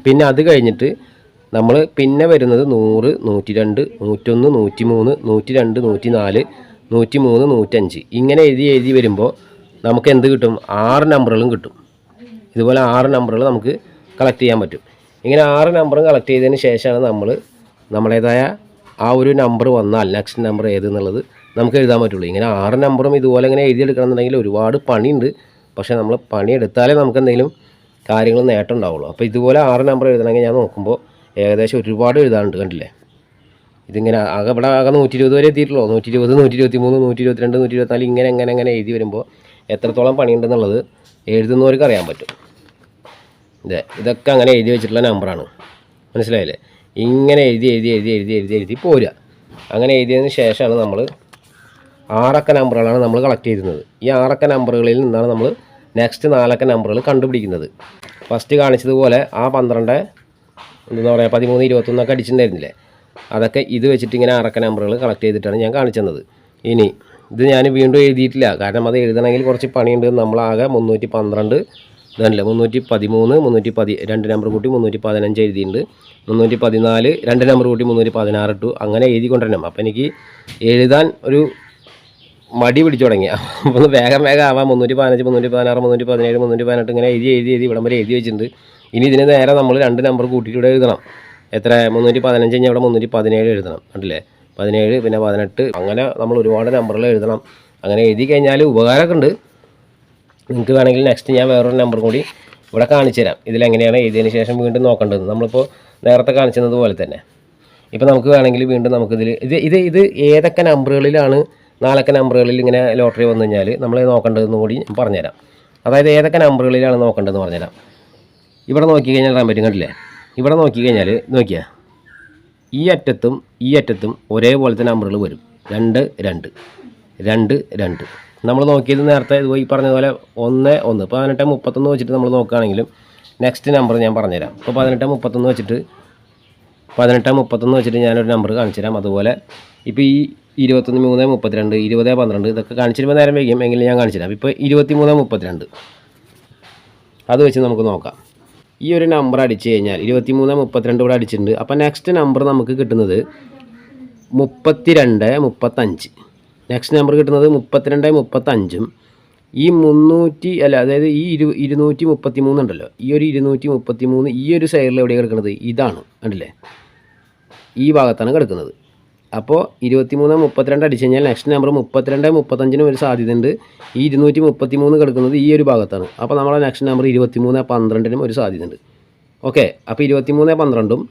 പിന്നെ അത് കഴിഞ്ഞിട്ട് നമ്മൾ പിന്നെ വരുന്നത് നൂറ് നൂറ്റി രണ്ട് നൂറ്റൊന്ന് നൂറ്റി മൂന്ന് നൂറ്റി രണ്ട് നൂറ്റി നാല് നൂറ്റി മൂന്ന് നൂറ്റഞ്ച്. ഇങ്ങനെ എഴുതി എഴുതി വരുമ്പോൾ നമുക്ക് എന്ത് കിട്ടും? ആറ് നമ്പറുകളും കിട്ടും. ഇതുപോലെ ആറ് നമ്പറുകൾ നമുക്ക് കളക്ട് ചെയ്യാൻ പറ്റും. ഇങ്ങനെ ആറ് നമ്പറും കളക്ട് ചെയ്തതിന് ശേഷമാണ് നമ്മൾ നമ്മുടേതായ ആ ഒരു നമ്പർ വന്നാൽ നെക്സ്റ്റ് നമ്പർ ഏത് എന്നുള്ളത് നമുക്ക് എഴുതാൻ പറ്റുള്ളൂ. ഇങ്ങനെ ആറ് നമ്പറും ഇതുപോലെ ഇങ്ങനെ എഴുതിയെടുക്കണം എന്നുണ്ടെങ്കിൽ ഒരുപാട് പണിയുണ്ട്. പക്ഷേ നമ്മൾ പണിയെടുത്താലേ നമുക്ക് എന്തെങ്കിലും കാര്യങ്ങൾ നേട്ടം ഉണ്ടാവുള്ളൂ. അപ്പോൾ ഇതുപോലെ ആറ് നമ്പർ എഴുതണമെങ്കിൽ ഞാൻ നോക്കുമ്പോൾ ഏകദേശം ഒരുപാട് എഴുതാനുണ്ട് കണ്ടില്ലേ? ഇതിങ്ങനെ ആകെ ഇവിടെ ആകെ നൂറ്റി ഇരുപത് വരെ എത്തിയിട്ടുള്ളൂ. നൂറ്റി ഇരുപത് നൂറ്റി ഇരുപത്തി മൂന്ന് നൂറ്റി ഇരുപത്തിരണ്ട് നൂറ്റി ഇരുപത്തിനാല് ഇങ്ങനെ എങ്ങനെ എങ്ങനെ എഴുതി വരുമ്പോൾ എത്രത്തോളം പണിയുണ്ടെന്നുള്ളത് എഴുതുന്നവർക്ക് അറിയാൻ പറ്റും. ഇതെ ഇതൊക്കെ അങ്ങനെ എഴുതി വെച്ചിട്ടുള്ള നമ്പറാണ് മനസ്സിലായില്ലേ? ഇങ്ങനെ എഴുതി എഴുതി എഴുതി എഴുതി എഴുതി എഴുതി പോരുക. അങ്ങനെ എഴുതിയതിന് ശേഷമാണ് നമ്മൾ ആറക്ക നമ്പറുകളാണ് നമ്മൾ കളക്ട് ചെയ്തിരുന്നത്. ഈ ആറക്ക നമ്പറുകളിൽ നിന്നാണ് നമ്മൾ നെക്സ്റ്റ് നാലക്ക നമ്പറുകൾ കണ്ടുപിടിക്കുന്നത്. ഫസ്റ്റ് കാണിച്ചതുപോലെ ആ പന്ത്രണ്ട് എന്താ പറയുക പതിമൂന്ന് ഇരുപത്തൊന്നൊക്കെ അടിച്ചിട്ടുണ്ടായിരുന്നില്ലേ? അതൊക്കെ ഇത് വെച്ചിട്ട് ഇങ്ങനെ ആറക്ക നമ്പറുകൾ കളക്ട് ചെയ്തിട്ടാണ് ഞാൻ കാണിച്ചത് ഇനി ഇത് ഞാൻ വീണ്ടും എഴുതിയിട്ടില്ല. കാരണം അത് എഴുതണമെങ്കിൽ കുറച്ച് പണിയുണ്ട്. നമ്മളാകെ മുന്നൂറ്റി പന്ത്രണ്ട് ഇതല്ലേ മുന്നൂറ്റി പതിമൂന്ന് മുന്നൂറ്റി പതി രണ്ട് നമ്പർ കൂട്ടി മുന്നൂറ്റി പതിനഞ്ച് എഴുതിയിട്ടുണ്ട്. മുന്നൂറ്റി പതിനാല് രണ്ട് നമ്പർ കൂട്ടി മുന്നൂറ്റി പതിനാറ് ഇട്ടു. അങ്ങനെ എഴുതി കൊണ്ടുവരണം. അപ്പോൾ എനിക്ക് എഴുതാൻ ഒരു മടി പിടിച്ചു തുടങ്ങി. അപ്പോൾ വേഗം വേഗം ആവാം. മുന്നൂറ്റി പതിനഞ്ച് മുന്നൂറ്റി പതിനാറ് മുന്നൂറ്റി പതിനേഴ് മുന്നൂറ്റി പതിനെട്ട് ഇങ്ങനെ എഴുതി എഴുതി എഴുതി ഇവിടം വരെ എഴുതി വെച്ചിട്ടുണ്ട്. ഇനി ഇതിന് നേരെ നമ്മൾ രണ്ട് നമ്പർ കൂട്ടിയിട്ട് എഴുതണം. എത്ര മുന്നൂറ്റി പതിനഞ്ച് കഴിഞ്ഞാൽ ഇവിടെ മുന്നൂറ്റി പതിനേഴ് എഴുതണം. കണ്ടില്ലേ? പതിനേഴ് പിന്നെ പതിനെട്ട്. അങ്ങനെ നമ്മൾ ഒരുപാട് നമ്പറിൽ എഴുതണം. അങ്ങനെ എഴുതി കഴിഞ്ഞാൽ ഉപകാരമൊക്കെ ഉണ്ട്. നിങ്ങൾക്ക് വേണമെങ്കിൽ നെക്സ്റ്റ് ഞാൻ വേറൊരു നമ്പർ കൂടി ഇവിടെ കാണിച്ചു തരാം. ഇതിലെങ്ങനെയാണ് എഴുതിയതിന് ശേഷം വീണ്ടും നോക്കേണ്ടത്. നമ്മളിപ്പോൾ നേരത്തെ കാണിച്ചത് പോലെ തന്നെ. ഇപ്പോൾ നമുക്ക് വേണമെങ്കിൽ വീണ്ടും നമുക്കിതിൽ ഇത് ഇത് ഇത് ഏതൊക്കെ നമ്പറുകളിലാണ് നാലൊക്കെ നമ്പറുകളിൽ ഇങ്ങനെ ലോട്ടറി വന്നു കഴിഞ്ഞാൽ നമ്മൾ നോക്കേണ്ടതെന്ന് കൂടി ഞാൻ പറഞ്ഞുതരാം. അതായത് ഏതൊക്കെ നമ്പറുകളിലാണ് നോക്കേണ്ടതെന്ന് പറഞ്ഞുതരാം. ഇവിടെ നോക്കി കഴിഞ്ഞാൽ അറിയാൻ പറ്റും കണ്ടില്ലേ? ഇവിടെ നോക്കി കഴിഞ്ഞാൽ നോക്കിയാൽ ഈ അറ്റത്തും ഈ അറ്റത്തും ഒരേപോലത്തെ നമ്പറുകൾ വരും. രണ്ട് രണ്ട്. രണ്ട് രണ്ട്. നമ്മൾ നോക്കിയത് നേരത്തെ ഇത് ഈ പറഞ്ഞതുപോലെ ഒന്ന് ഒന്ന്. പതിനെട്ട് മുപ്പത്തൊന്ന് വെച്ചിട്ട് നമ്മൾ നോക്കുകയാണെങ്കിലും നെക്സ്റ്റ് നമ്പർ ഞാൻ പറഞ്ഞുതരാം. ഇപ്പോൾ പതിനെട്ട് മുപ്പത്തൊന്ന് വെച്ചിട്ട് പതിനെട്ട് മുപ്പത്തൊന്ന് വെച്ചിട്ട് ഞാനൊരു നമ്പർ കാണിച്ചു തരാം അതുപോലെ ഇപ്പോൾ ഈ ഇരുപത്തൊന്ന് മൂന്ന് മുപ്പത്തിരണ്ട് ഇരുപത് പന്ത്രണ്ട് ഇതൊക്കെ കാണിച്ചിരുമ്പോൾ നേരം വൈകും എങ്കിലും ഞാൻ കാണിച്ചു തരാം ഇപ്പോൾ ഇരുപത്തി മൂന്ന് മുപ്പത്തിരണ്ട്. അത് വെച്ച് നമുക്ക് നോക്കാം. ഈ ഒരു നമ്പർ അടിച്ചു കഴിഞ്ഞാൽ ഇരുപത്തി മൂന്ന് മുപ്പത്തിരണ്ട് ഇവിടെ അടിച്ചിട്ടുണ്ട്. അപ്പോൾ നെക്സ്റ്റ് നമ്പർ നമുക്ക് കിട്ടുന്നത് മുപ്പത്തിരണ്ട് മുപ്പത്തഞ്ച്. നെക്സ്റ്റ് നമ്പർ കിട്ടുന്നത് മുപ്പത്തിരണ്ട് മുപ്പത്തഞ്ചും. ഈ മുന്നൂറ്റി അല്ല അതായത് ഈ ഇരു ഇരുന്നൂറ്റി മുപ്പത്തി മൂന്നുണ്ടല്ലോ ഈ ഒരു ഇരുന്നൂറ്റി മുപ്പത്തി മൂന്ന് ഈ ഒരു സൈഡിൽ എവിടെയാണ് കിടക്കുന്നത് ഇതാണ്. കണ്ടില്ലേ? ഈ ഭാഗത്താണ് കിടക്കുന്നത്. അപ്പോൾ ഇരുപത്തിമൂന്ന് മുപ്പത്തിരണ്ട് അടിച്ചു കഴിഞ്ഞാൽ നെക്സ്റ്റ് നമ്പർ മുപ്പത്തിരണ്ട് മുപ്പത്തഞ്ചിനും ഒരു സാധ്യതയുണ്ട്. ഈ ഇരുന്നൂറ്റി മുപ്പത്തി മൂന്ന് കിടക്കുന്നത് ഈ ഒരു ഭാഗത്താണ്. അപ്പോൾ നമ്മളെ നെക്സ്റ്റ് നമ്പർ ഇരുപത്തിമൂന്ന് പന്ത്രണ്ടിനും ഒരു സാധ്യതയുണ്ട്. ഓക്കെ അപ്പോൾ ഇരുപത്തിമൂന്ന് പന്ത്രണ്ടും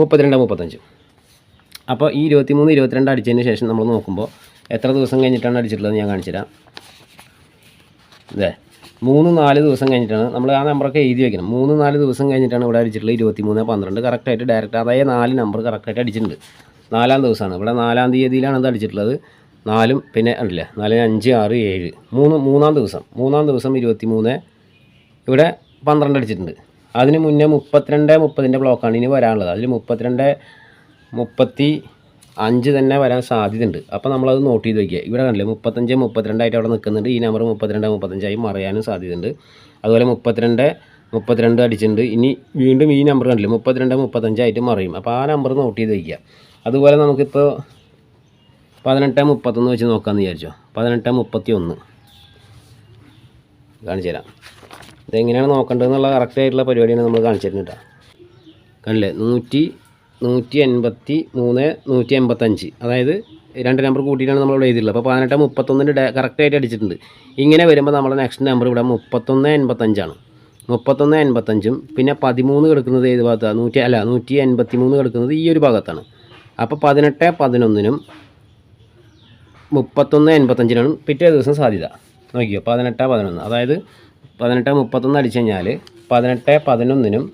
മുപ്പത്തിരണ്ട് മുപ്പത്തഞ്ചും. അപ്പോൾ ഈ ഇരുപത്തിമൂന്ന് ഇരുപത്തിരണ്ട് അടിച്ചതിന് ശേഷം നമ്മൾ നോക്കുമ്പോൾ എത്ര ദിവസം കഴിഞ്ഞിട്ടാണ് അടിച്ചിട്ടുള്ളത് ഞാൻ കാണിച്ചുതരാം അതെ മൂന്ന് നാല് ദിവസം കഴിഞ്ഞിട്ടാണ് നമ്മൾ ആ നമ്പറൊക്കെ എഴുതി വെക്കണം. മൂന്ന് നാല് ദിവസം കഴിഞ്ഞിട്ടാണ് ഇവിടെ അടിച്ചിട്ടുള്ളത് ഇരുപത്തി മൂന്ന് പന്ത്രണ്ട് കറക്റ്റായിട്ട് ഡയറക്റ്റ് അതായത് നാല് നമ്പർ കറക്റ്റായിട്ട് അടിച്ചിട്ടുണ്ട്. നാലാം ദിവസമാണ്. ഇവിടെ നാലാം തീയതിയിലാണ് ഇത് അടിച്ചിട്ടുള്ളത്. നാലും പിന്നെ അല്ല നാല് അഞ്ച് ആറ് ഏഴ്. മൂന്ന് മൂന്നാം ദിവസം. മൂന്നാം ദിവസം ഇരുപത്തി മൂന്ന് ഇവിടെ പന്ത്രണ്ട് അടിച്ചിട്ടുണ്ട്. അതിന് മുന്നേ മുപ്പത്തിരണ്ട് മുപ്പതിന്റെ ബ്ലോക്കാണ് ഇനി വരാനുള്ളത്. അതിൽ മുപ്പത്തിരണ്ട് മുപ്പത്തി അഞ്ച് തന്നെ വരാൻ സാധ്യതയുണ്ട്. അപ്പോൾ നമ്മളത് നോട്ട് ചെയ്ത് വയ്ക്കുക ഇവിടെ കണ്ടില്ലേ? മുപ്പത്തഞ്ച് മുപ്പത്തിരണ്ടായിട്ട് അവിടെ നിൽക്കുന്നുണ്ട്. ഈ നമ്പർ മുപ്പത്തിരണ്ട് മുപ്പത്തഞ്ചായി മറയാനും സാധ്യതയുണ്ട്. അതുപോലെ മുപ്പത്തിരണ്ട് മുപ്പത്തിരണ്ട് അടിച്ചിട്ടുണ്ട്. ഇനി വീണ്ടും ഈ നമ്പർ കണ്ടില്ലേ? മുപ്പത്തിരണ്ട് മുപ്പത്തഞ്ചായിട്ട് മറിയും. അപ്പോൾ ആ നമ്പർ നോട്ട് ചെയ്ത് വയ്ക്കുക അതുപോലെ നമുക്കിപ്പോൾ പതിനെട്ട് മുപ്പത്തൊന്ന് വെച്ച് നോക്കാമെന്ന് വിചാരിച്ചോ. പതിനെട്ട് മുപ്പത്തി ഒന്ന് കാണിച്ചു തരാം. ഇതെങ്ങനെയാണ് നോക്കേണ്ടതെന്നുള്ള കറക്റ്റ് ആയിട്ടുള്ള പരിപാടിയാണ് നമ്മൾ കാണിച്ചു തരുന്നത് കേട്ടോ. കണ്ടില്ലേ? നൂറ്റി നൂറ്റി എൺപത്തി മൂന്ന് നൂറ്റി എൺപത്തഞ്ച്. അതായത് രണ്ട് നമ്പർ കൂട്ടിയിട്ടാണ് നമ്മൾ ഇവിടെ എഴുതിയിട്ടുള്ളത്. അപ്പോൾ പതിനെട്ട് മുപ്പത്തൊന്നിന്റെ കറക്റ്റായിട്ട് അടിച്ചിട്ടുണ്ട്. ഇങ്ങനെ വരുമ്പോൾ നമ്മുടെ നെക്സ്റ്റ് നമ്പർ ഇവിടെ മുപ്പത്തൊന്ന് എൺപത്തഞ്ചാണ്. മുപ്പത്തൊന്ന് എൺപത്തഞ്ചും പിന്നെ പതിമൂന്ന് കിടക്കുന്നത് ഏത് ഭാഗത്താണ് നൂറ്റി അല്ല നൂറ്റി എൺപത്തി മൂന്ന് കിടക്കുന്നത് ഈ ഒരു ഭാഗത്താണ്. അപ്പോൾ പതിനെട്ട് പതിനൊന്നിനും മുപ്പത്തൊന്ന് എൺപത്തഞ്ചിനാണ് പിറ്റേ ദിവസം സാധ്യത. നോക്കിയോ പതിനെട്ട് പതിനൊന്ന്. അതായത് പതിനെട്ട് മുപ്പത്തൊന്ന് അടിച്ചു കഴിഞ്ഞാൽ പതിനെട്ട് പതിനൊന്നിനും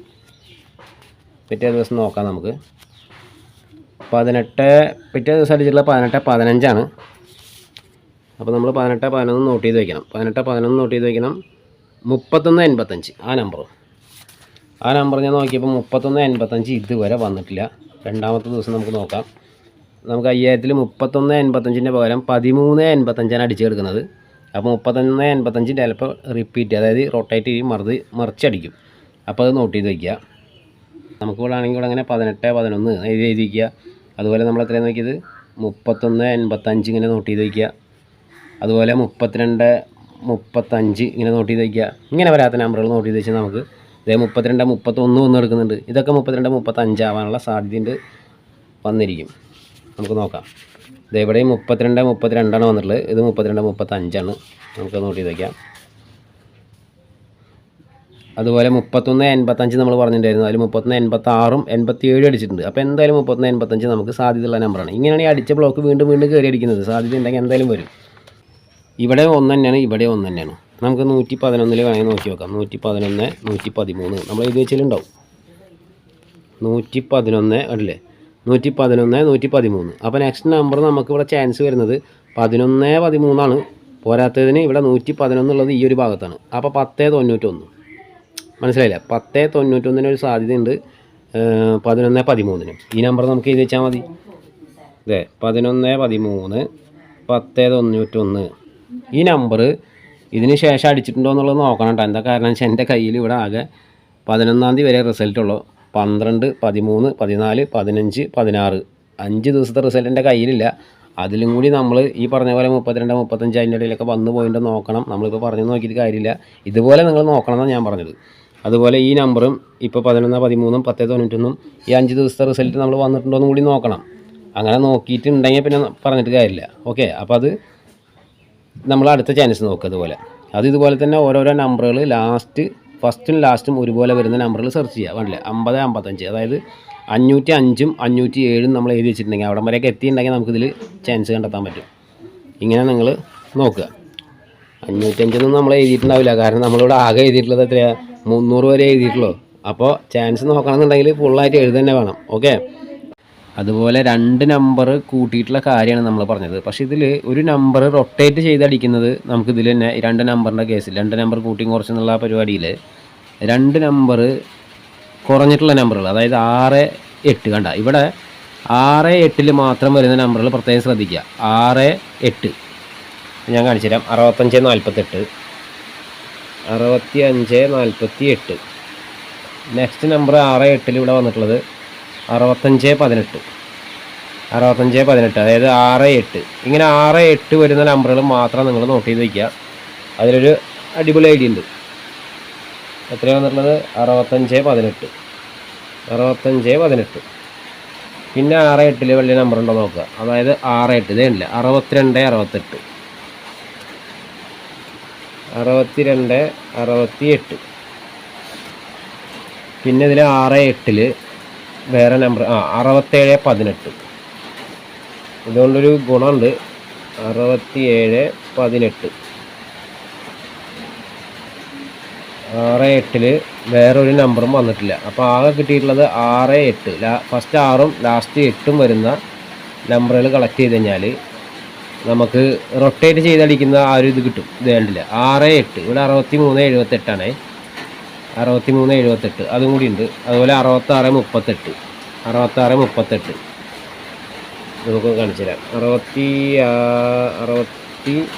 പിറ്റേ ദിവസം നോക്കാം നമുക്ക്. പതിനെട്ട് പിറ്റേ ദിവസം അടിച്ചിട്ടുള്ള പതിനെട്ട് പതിനഞ്ചാണ്. അപ്പോൾ നമ്മൾ പതിനെട്ട് പതിനൊന്ന് നോട്ട് ചെയ്ത് വയ്ക്കണം പതിനെട്ട് പതിനൊന്ന് നോട്ട് ചെയ്ത് വയ്ക്കണം മുപ്പത്തൊന്ന് എൺപത്തഞ്ച്. ആ നമ്പർ ആ നമ്പർ ഞാൻ നോക്കിയപ്പോൾ മുപ്പത്തൊന്ന് എൺപത്തഞ്ച് ഇതുവരെ വന്നിട്ടില്ല. രണ്ടാമത്തെ ദിവസം നമുക്ക് നോക്കാം. നമുക്ക് അയ്യായിരത്തിൽ മുപ്പത്തൊന്ന് എൺപത്തഞ്ചിന്റെ പകരം പതിമൂന്ന് എൺപത്തഞ്ചാണ് അടിച്ച് കിടക്കുന്നത്. അപ്പോൾ മുപ്പത്തൊന്ന് എൺപത്തഞ്ച് ചിലപ്പോൾ റിപ്പീറ്റ് അതായത് റൊട്ടേറ്റ് ചെയ്യും മറുത് മറിച്ചടിക്കും അപ്പോൾ അത് നോട്ട് ചെയ്ത് വയ്ക്കുക നമുക്കിവിടെ ആണെങ്കിൽ ഇവിടെ അങ്ങനെ പതിനെട്ട് പതിനൊന്ന് എഴുതി എഴുതി വയ്ക്കുക അതുപോലെ നമ്മൾ എത്രയാണ് നോക്കിയത്? മുപ്പത്തൊന്ന് എൺപത്തഞ്ച് ഇങ്ങനെ നോട്ട് ചെയ്ത് വയ്ക്കുക അതുപോലെ മുപ്പത്തിരണ്ട് മുപ്പത്തഞ്ച് ഇങ്ങനെ നോട്ട് ചെയ്ത് വയ്ക്കുക ഇങ്ങനെ വരാത്ത നമ്പറുകൾ നോട്ട് ചെയ്ത് വെച്ചാൽ നമുക്ക് ഇതേ മുപ്പത്തിരണ്ട് മുപ്പത്തൊന്ന് ഒന്ന് എടുക്കുന്നുണ്ട് ഇതൊക്കെ മുപ്പത്തിരണ്ട് മുപ്പത്തഞ്ചാവാനുള്ള സാധ്യതയുണ്ട് വന്നിരിക്കും. നമുക്ക് നോക്കാം. ഇത് എവിടെയും മുപ്പത്തിരണ്ട് മുപ്പത്തിരണ്ടാണ് വന്നിട്ടുള്ളത്. ഇത് മുപ്പത്തിരണ്ട് മുപ്പത്തഞ്ചാണ്. നമുക്ക് നോട്ട് ചെയ്ത് വയ്ക്കാം അതുപോലെ മുപ്പത്തൊന്ന് എൺപത്തഞ്ച് നമ്മൾ പറഞ്ഞിട്ടുണ്ടായിരുന്നു. അതിൽ മുപ്പത്തൊന്ന് എൺപത്തി ആറും എൺപത്തി ഏഴും അടിച്ചിട്ടുണ്ട്. അപ്പോൾ എന്തായാലും മുപ്പത്തൊന്ന് എൺപത്തഞ്ച് നമുക്ക് സാധ്യതയുള്ള നമ്പറാണ്. ഇങ്ങനെയാണ് ഈ അടിച്ച ബ്ലോക്ക് വീണ്ടും വീണ്ടും കയറി അടിക്കുന്നത്. സാധ്യത ഉണ്ടെങ്കിൽ എന്തായാലും വരും. ഇവിടെ ഒന്ന് തന്നെയാണ് ഇവിടെ ഒന്ന് തന്നെയാണ്. നമുക്ക് നൂറ്റി പതിനൊന്നിൽ വേണമെങ്കിൽ നോക്കി നോക്കാം നൂറ്റി പതിനൊന്ന് നൂറ്റി പതിമൂന്ന് നമ്മൾ എഴുതി വെച്ചിട്ടുണ്ടാവും നൂറ്റി പതിനൊന്ന് അല്ലേ? നൂറ്റി പതിനൊന്ന് നൂറ്റി പതിമൂന്ന് അപ്പോൾ നെക്സ്റ്റ് നമ്പർ നമുക്ക് ഇവിടെ ചാൻസ് വരുന്നത് പതിനൊന്ന് പതിമൂന്നാണ്. പോരാത്തതിന് ഇവിടെ നൂറ്റി പതിനൊന്നുള്ളത് ഈ ഒരു ഭാഗത്താണ്. അപ്പോൾ പത്ത് തൊണ്ണൂറ്റൊന്ന്. മനസ്സിലായില്ല? പത്ത് തൊണ്ണൂറ്റൊന്നിന് ഒരു സാധ്യതയുണ്ട്. പതിനൊന്ന് പതിമൂന്നിനും. ഈ നമ്പർ നമുക്ക് എഴുതി വെച്ചാൽ മതി. അതെ പതിനൊന്ന് പതിമൂന്ന് പത്ത് തൊണ്ണൂറ്റൊന്ന്. ഈ നമ്പർ ഇതിന് ശേഷം അടിച്ചിട്ടുണ്ടോ എന്നുള്ളത് നോക്കണം കേട്ടോ. എന്താ കാരണം വെച്ചാൽ എന്റെ കയ്യിൽ ഇവിടെ ആകെ പതിനൊന്നാം തീയതി വരെ റിസൾട്ട് ഉള്ളൂ. പന്ത്രണ്ട് പതിമൂന്ന് പതിനാല് പതിനഞ്ച് പതിനാറ്. അഞ്ച് ദിവസത്തെ റിസൾട്ട് എന്റെ കയ്യിലില്ല. അതിലും കൂടി നമ്മൾ ഈ പറഞ്ഞ പോലെ മുപ്പത്തിരണ്ട് മുപ്പത്തഞ്ച് അതിന്റെ ഇടയിലൊക്കെ വന്ന് പോയിട്ട് നോക്കണം. നമ്മളിപ്പോൾ പറഞ്ഞു നോക്കിയിട്ട് കാര്യമില്ല. ഇതുപോലെ നിങ്ങൾ നോക്കണം എന്നാണ് ഞാൻ പറഞ്ഞത്. അതുപോലെ ഈ നമ്പറും ഇപ്പോൾ പതിനൊന്ന് പതിമൂന്നും പത്ത് തൊണ്ണൂറ്റൊന്നും ഈ അഞ്ച് ദിവസത്തെ റിസൾട്ട് നമ്മൾ വന്നിട്ടുണ്ടോ എന്നും കൂടി നോക്കണം. അങ്ങനെ നോക്കിയിട്ടുണ്ടെങ്കിൽ പിന്നെ പറഞ്ഞിട്ട് കാര്യമില്ല. ഓക്കെ അപ്പോൾ അത് നമ്മൾ അടുത്ത ചാൻസ് നോക്കുക അതുപോലെ. അത് ഇതുപോലെ തന്നെ ഓരോരോ നമ്പറുകൾ ലാസ്റ്റ് ഫസ്റ്റും ലാസ്റ്റും ഒരുപോലെ വരുന്ന നമ്പറുകൾ സെർച്ച് ചെയ്യുക. വേണ്ടില്ല അമ്പത് അമ്പത്തഞ്ച്. അതായത് അഞ്ഞൂറ്റി അഞ്ചും അഞ്ഞൂറ്റി ഏഴും നമ്മൾ എഴുതി വെച്ചിട്ടുണ്ടെങ്കിൽ അവിടെ വരെയൊക്കെ എത്തിയിട്ടുണ്ടെങ്കിൽ നമുക്കിതിൽ ചാൻസ് കണ്ടെത്താൻ പറ്റും. ഇങ്ങനെ നിങ്ങൾ നോക്കുക. അഞ്ഞൂറ്റഞ്ചൊന്നും നമ്മൾ എഴുതിയിട്ടുണ്ടാവില്ല. കാരണം നമ്മളിവിടെ ആകെ എഴുതിയിട്ടുള്ളത് എത്രയാണ് മുന്നൂറ് വരെ എഴുതിയിട്ടുള്ളൂ. അപ്പോൾ ചാൻസ് നോക്കണമെന്നുണ്ടെങ്കിൽ ഫുള്ളായിട്ട് എഴുതി തന്നെ വേണം. ഓക്കെ അതുപോലെ രണ്ട് നമ്പർ കൂട്ടിയിട്ടുള്ള കാര്യമാണ് നമ്മൾ പറഞ്ഞത്. പക്ഷേ ഇതിൽ ഒരു നമ്പർ റൊട്ടേറ്റ് ചെയ്തടിക്കുന്നത് നമുക്ക് ഇതിൽ തന്നെ രണ്ട് നമ്പറിന്റെ കേസിൽ രണ്ട് നമ്പർ കൂട്ടി കുറച്ചെന്നുള്ള പരിപാടിയിൽ രണ്ട് നമ്പർ കുറഞ്ഞിട്ടുള്ള നമ്പറുകൾ അതായത് ആറ് എട്ട് കണ്ട. ഇവിടെ ആറ് എട്ടിൽ മാത്രം വരുന്ന നമ്പറുകൾ പ്രത്യേകം ശ്രദ്ധിക്കുക. ആറ് എട്ട്. ഞാൻ കാണിച്ചു തരാം അറുപത്തഞ്ച് നാൽപ്പത്തെട്ട് അറുപത്തി അഞ്ച് നാൽപ്പത്തി എട്ട് നെക്സ്റ്റ് നമ്പർ ആറ് എട്ടിൽ ഇവിടെ വന്നിട്ടുള്ളത് അറുപത്തഞ്ച് പതിനെട്ട്. അറുപത്തഞ്ച് പതിനെട്ട് അതായത് ആറ് എട്ട്. ഇങ്ങനെ ആറ് എട്ട് വരുന്ന നമ്പറുകൾ മാത്രം നിങ്ങൾ നോട്ട് ചെയ്ത് വയ്ക്കുക. അതിലൊരു അടിപൊളി ഐഡിയ ഉണ്ട്. എത്രയാണ് വന്നിട്ടുള്ളത്? അറുപത്തഞ്ച് പതിനെട്ട്. അറുപത്തഞ്ച് പതിനെട്ട്. പിന്നെ ആറ് എട്ടിൽ വലിയ നമ്പർ ഉണ്ടോ നോക്കുക. അതായത് ആറ് എട്ട്. ഇതേ ഉണ്ട് അറുപത്തിരണ്ട് അറുപത്തെട്ട്. അറുപത്തിരണ്ട് അറുപത്തി എട്ട് പിന്നെ ഇതിൽ ആറ് എട്ടിൽ വേറെ നമ്പർ ആ അറുപത്തേഴ് പതിനെട്ട്. ഇതുകൊണ്ടൊരു ഗുണമുണ്ട്. അറുപത്തിയേഴ് പതിനെട്ട്. ആറ് എട്ടിൽ വേറൊരു നമ്പറും വന്നിട്ടില്ല. അപ്പോൾ ആകെ കിട്ടിയിട്ടുള്ളത് ആറ് എട്ട്. ലാ ഫസ്റ്റ് ആറും ലാസ്റ്റ് എട്ടും വരുന്ന നമ്പറുകൾ കളക്ട് ചെയ്ത് കഴിഞ്ഞാൽ നമുക്ക് റൊട്ടേറ്റ് ചെയ്തടിക്കുന്ന ആ ഒരു ഇത് കിട്ടും. ഇത് വേണ്ടില്ല ആറ് എട്ട്. ഇവിടെ അറുപത്തി മൂന്ന് എഴുപത്തെട്ടാണേ അറുപത്തി മൂന്ന് എഴുപത്തെട്ട്. അതും കൂടി ഉണ്ട്. അതുപോലെ അറുപത്താറ് മുപ്പത്തെട്ട്. അറുപത്താറ് മുപ്പത്തെട്ട്. നമുക്ക് കാണിച്ചു തരാം. അറുപത്തി അറുപത്തി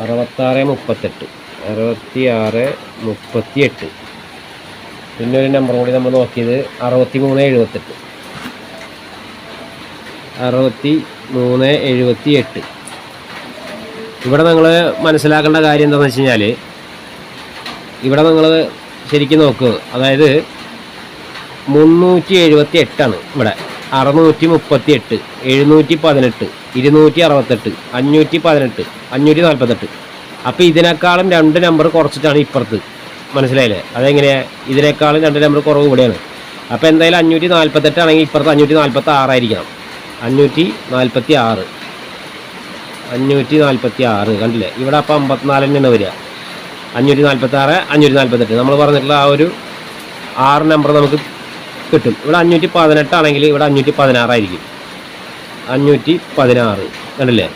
അറുപത്താറ് മുപ്പത്തെട്ട്. അറുപത്തി ആറ് മുപ്പത്തി എട്ട് പിന്നെ ഒരു നമ്പർ കൂടി നമ്മൾ നോക്കിയത് അറുപത്തി മൂന്ന് എഴുപത്തെട്ട്. അറുപത്തി മൂന്ന് എഴുപത്തി എട്ട് ഇവിടെ നിങ്ങൾ മനസ്സിലാക്കേണ്ട കാര്യം എന്താണെന്ന് വെച്ച് കഴിഞ്ഞാൽ ഇവിടെ നിങ്ങൾ ശരിക്കും നോക്കുക അതായത് മുന്നൂറ്റി എഴുപത്തി എട്ടാണ് ഇവിടെ. അറുന്നൂറ്റി മുപ്പത്തി എട്ട് എഴുന്നൂറ്റി പതിനെട്ട് ഇരുന്നൂറ്റി അറുപത്തെട്ട് അഞ്ഞൂറ്റി പതിനെട്ട് അഞ്ഞൂറ്റി നാൽപ്പത്തെട്ട് അപ്പോൾ ഇതിനേക്കാളും രണ്ട് നമ്പർ കുറച്ചിട്ടാണ് ഇപ്പുറത്ത്. മനസ്സിലായില്ലേ? അതെങ്ങനെയാണ് ഇതിനേക്കാളും രണ്ട് നമ്പർ കുറവ് ഇവിടെയാണ്. അപ്പോൾ എന്തായാലും അഞ്ഞൂറ്റി നാൽപ്പത്തെട്ടാണെങ്കിൽ ഇപ്പുറത്ത് അഞ്ഞൂറ്റി നാൽപ്പത്തി ആറായിരിക്കണം അഞ്ഞൂറ്റി നാൽപ്പത്തി ആറ് അഞ്ഞൂറ്റി നാൽപ്പത്തി ആറ് കണ്ടില്ലേ? ഇവിടെ അപ്പോൾ അമ്പത്തിനാല് തന്നെയാണ് വരിക. അഞ്ഞൂറ്റി നാൽപ്പത്തി ആറ് അഞ്ഞൂറ്റി നാൽപ്പത്തെട്ട് നമ്മൾ പറഞ്ഞിട്ടുള്ള ആ ഒരു ആറ് നമ്പർ നമുക്ക് കിട്ടും. ഇവിടെ അഞ്ഞൂറ്റി പതിനെട്ടാണെങ്കിൽ ഇവിടെ അഞ്ഞൂറ്റി പതിനാറായിരിക്കും അഞ്ഞൂറ്റി പതിനാറ് കണ്ടില്ലേ?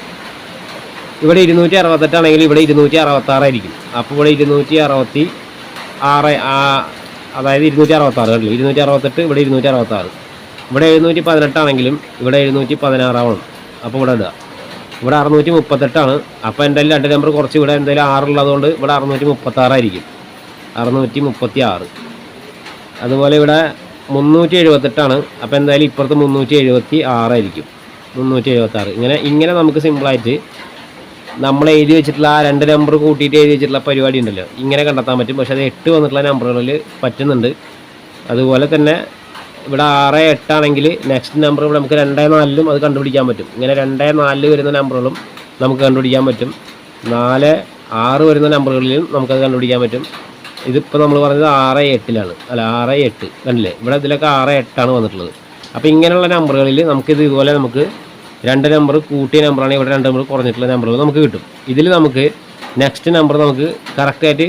ഇവിടെ ഇരുന്നൂറ്റി അറുപത്തെട്ടാണെങ്കിൽ ഇവിടെ ഇരുന്നൂറ്റി അറുപത്താറായിരിക്കും അപ്പോൾ ഇവിടെ ഇരുന്നൂറ്റി അറുപത്തി ആറ് അതായത് ഇരുന്നൂറ്റി അറുപത്താറ് കണ്ടില്ലേ? ഇരുന്നൂറ്റി അറുപത്തെട്ട് ഇവിടെ ഇരുന്നൂറ്റി അറുപത്താറ് ഇവിടെ എഴുന്നൂറ്റി പതിനെട്ടാണെങ്കിലും ഇവിടെ എഴുന്നൂറ്റി പതിനാറാവണം അപ്പോൾ ഇവിടെ ഇടുക ഇവിടെ അറുന്നൂറ്റി മുപ്പത്തെട്ടാണ് അപ്പോൾ എന്തായാലും രണ്ട് നമ്പർ കുറച്ച് ഇവിടെ എന്തായാലും ആറുള്ളതുകൊണ്ട് ഇവിടെ അറുന്നൂറ്റി മുപ്പത്താറായിരിക്കും അറുന്നൂറ്റി മുപ്പത്തി ആറ് അതുപോലെ ഇവിടെ മുന്നൂറ്റി എഴുപത്തെട്ടാണ് അപ്പോൾ എന്തായാലും ഇപ്പുറത്ത് മുന്നൂറ്റി എഴുപത്തി ആറായിരിക്കും മുന്നൂറ്റി എഴുപത്തി ആറ് ഇങ്ങനെ ഇങ്ങനെ നമുക്ക് സിമ്പിളായിട്ട് നമ്മൾ എഴുതി വെച്ചിട്ടുള്ള ആ രണ്ട് നമ്പർ കൂട്ടിയിട്ട് എഴുതി വെച്ചിട്ടുള്ള പരിപാടി ഉണ്ടല്ലോ. ഇങ്ങനെ കണ്ടെത്താൻ പറ്റും. പക്ഷേ അത് എട്ട് വന്നിട്ടുള്ള നമ്പറുകളിൽ പറ്റുന്നുണ്ട്. അതുപോലെ തന്നെ ഇവിടെ ആറ് എട്ടാണെങ്കിൽ നെക്സ്റ്റ് നമ്പർ ഇവിടെ നമുക്ക് രണ്ടേ നാലിലും അത് കണ്ടുപിടിക്കാൻ പറ്റും. ഇങ്ങനെ രണ്ടേ നാലിൽ വരുന്ന നമ്പറുകളും നമുക്ക് കണ്ടുപിടിക്കാൻ പറ്റും. നാല് ആറ് വരുന്ന നമ്പറുകളിലും നമുക്കത് കണ്ടുപിടിക്കാൻ പറ്റും. ഇതിപ്പോൾ നമ്മൾ പറഞ്ഞത് ആറ് എട്ടിലാണ്. അല്ല ആറ് എട്ട്. കണ്ടില്ലേ? ഇവിടെ ഇതിലൊക്കെ ആറ് എട്ടാണ് വന്നിട്ടുള്ളത്. അപ്പോൾ ഇങ്ങനെയുള്ള നമ്പറുകളിൽ നമുക്കിത് ഇതുപോലെ നമുക്ക് രണ്ട് നമ്പർ കൂട്ടിയ നമ്പറാണ് ഇവിടെ രണ്ട് നമ്പർ കുറഞ്ഞിട്ടുള്ള നമ്പറുകൾ നമുക്ക് കിട്ടും. ഇതിൽ നമുക്ക് നെക്സ്റ്റ് നമ്പർ നമുക്ക് കറക്റ്റായിട്ട്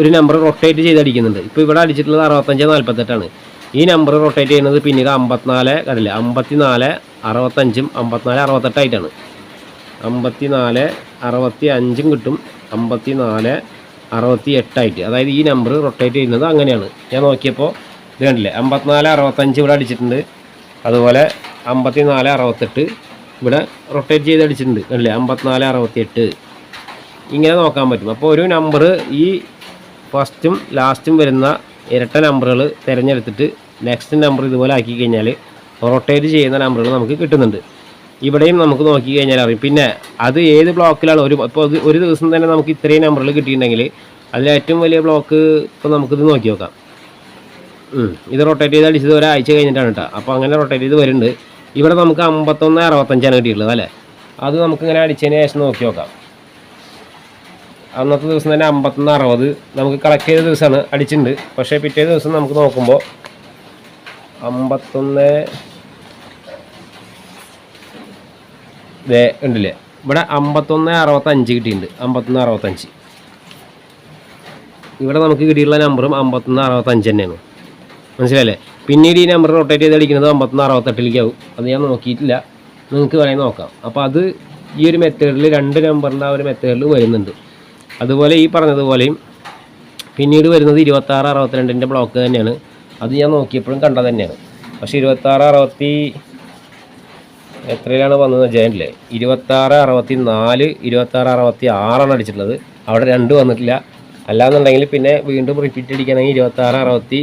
ഒരു നമ്പർ റൊട്ടേറ്റ് ചെയ്ത് അടിക്കുന്നുണ്ട് ഇപ്പോൾ ഇവിടെ അടിച്ചിട്ടുള്ളത് അറുപത്തഞ്ച് നാൽപ്പത്തെട്ടാണ് ഈ നമ്പർ റൊട്ടേറ്റ് ചെയ്യുന്നത് പിന്നീട് അമ്പത്തിനാല് കണ്ടില്ല? അമ്പത്തിനാല് അറുപത്തഞ്ചും അമ്പത്തിനാല് അറുപത്തെട്ടായിട്ടാണ്. അമ്പത്തി നാല് അറുപത്തി അഞ്ചും കിട്ടും. അമ്പത്തി നാല് അറുപത്തി എട്ടായിട്ട് അതായത് ഈ നമ്പർ റൊട്ടേറ്റ് ചെയ്യുന്നത് അങ്ങനെയാണ്. ഞാൻ നോക്കിയപ്പോൾ ഇത് കണ്ടില്ലേ? അമ്പത്തിനാല് അറുപത്തഞ്ച് ഇവിടെ അടിച്ചിട്ടുണ്ട്. അതുപോലെ അമ്പത്തി നാല് അറുപത്തെട്ട് ഇവിടെ റൊട്ടേറ്റ് ചെയ്ത് അടിച്ചിട്ടുണ്ട്. കണ്ടില്ലേ? അമ്പത്തിനാല് അറുപത്തിയെട്ട്. ഇങ്ങനെ നോക്കാൻ പറ്റും. അപ്പോൾ ഒരു നമ്പർ ഈ ഫസ്റ്റും ലാസ്റ്റും വരുന്ന ഇരട്ട നമ്പറുകൾ തിരഞ്ഞെടുത്തിട്ട് നെക്സ്റ്റ് നമ്പർ ഇതുപോലെ ആക്കി കഴിഞ്ഞാൽ റൊട്ടേറ്റ് ചെയ്യുന്ന നമ്പറുകൾ നമുക്ക് കിട്ടുന്നുണ്ട്. ഇവിടെയും നമുക്ക് നോക്കി കഴിഞ്ഞാൽ അറിയും. പിന്നെ അത് ഏത് ബ്ലോക്കിലാണ് ഒരു ഇപ്പോൾ ഒരു ദിവസം തന്നെ നമുക്ക് ഇത്രയും നമ്പറുകൾ കിട്ടിയിട്ടുണ്ടെങ്കിൽ അതിൽ ഏറ്റവും വലിയ ബ്ലോക്ക് ഇപ്പോൾ നമുക്കിത് നോക്കി നോക്കാം. ഇത് റൊട്ടേറ്റ് ചെയ്ത് അടിച്ചത് ഒരാഴ്ച കഴിഞ്ഞിട്ടാണ് കേട്ടോ. അപ്പോൾ അങ്ങനെ റൊട്ടേറ്റ് ചെയ്ത് വരുന്നുണ്ട്. ഇവിടെ നമുക്ക് അമ്പത്തൊന്ന് അറുപത്തഞ്ചാണ് കിട്ടിയിട്ടുള്ളത് അല്ലേ? അത് നമുക്ക് ഇങ്ങനെ അടിച്ചതിന് ശേഷം നോക്കി നോക്കാം. അന്നത്തെ ദിവസം തന്നെ അമ്പത്തൊന്ന് അറുപത് നമുക്ക് കളക്ട് ചെയ്ത ദിവസമാണ്. അടിച്ചിട്ടുണ്ട്. പക്ഷേ പിറ്റേ ദിവസം നമുക്ക് നോക്കുമ്പോൾ അമ്പത്തൊന്ന് ദേ ഉണ്ടല്ലേ? ഇവിടെ അമ്പത്തൊന്ന് അറുപത്തഞ്ച് കിട്ടിയിട്ടുണ്ട്. അമ്പത്തൊന്ന് അറുപത്തഞ്ച്. ഇവിടെ നമുക്ക് കിട്ടിയിട്ടുള്ള നമ്പറും അമ്പത്തൊന്ന് അറുപത്തഞ്ച് തന്നെയാണ്. മനസ്സിലായില്ലേ? പിന്നീട് ഈ നമ്പർ റൊട്ടേറ്റ് ചെയ്ത് അടിക്കുന്നത് അമ്പത്തൊന്ന് അറുപത്തെട്ടിലേക്കാവും അത് ഞാൻ നോക്കിയിട്ടില്ല. നിങ്ങൾക്ക് വേണമെങ്കിൽ നോക്കാം. അപ്പോൾ അത് ഈ ഒരു മെത്തേഡിൽ രണ്ട് നമ്പറിന്റെ ആ ഒരു മെത്തേഡിൽ വരുന്നുണ്ട്. അതുപോലെ ഈ പറഞ്ഞതുപോലെയും പിന്നീട് വരുന്നത് ഇരുപത്താറ് അറുപത്തിരണ്ടിന്റെ ബ്ലോക്ക് തന്നെയാണ്. അത് ഞാൻ നോക്കിയപ്പോഴും കണ്ടത് തന്നെയാണ്. പക്ഷേ ഇരുപത്താറ് അറുപത്തി എത്രയിലാണ് വന്നത് ജയനില്ലേ ഇരുപത്താറ് അറുപത്തി നാല് ഇരുപത്താറ് അറുപത്തി ആറാണ് അടിച്ചിട്ടുള്ളത്. അവിടെ രണ്ട് വന്നിട്ടില്ല. അല്ലാന്നുണ്ടെങ്കിൽ പിന്നെ വീണ്ടും റിപ്പീറ്റ് അടിക്കണമെങ്കിൽ ഇരുപത്താറ് അറുപത്തി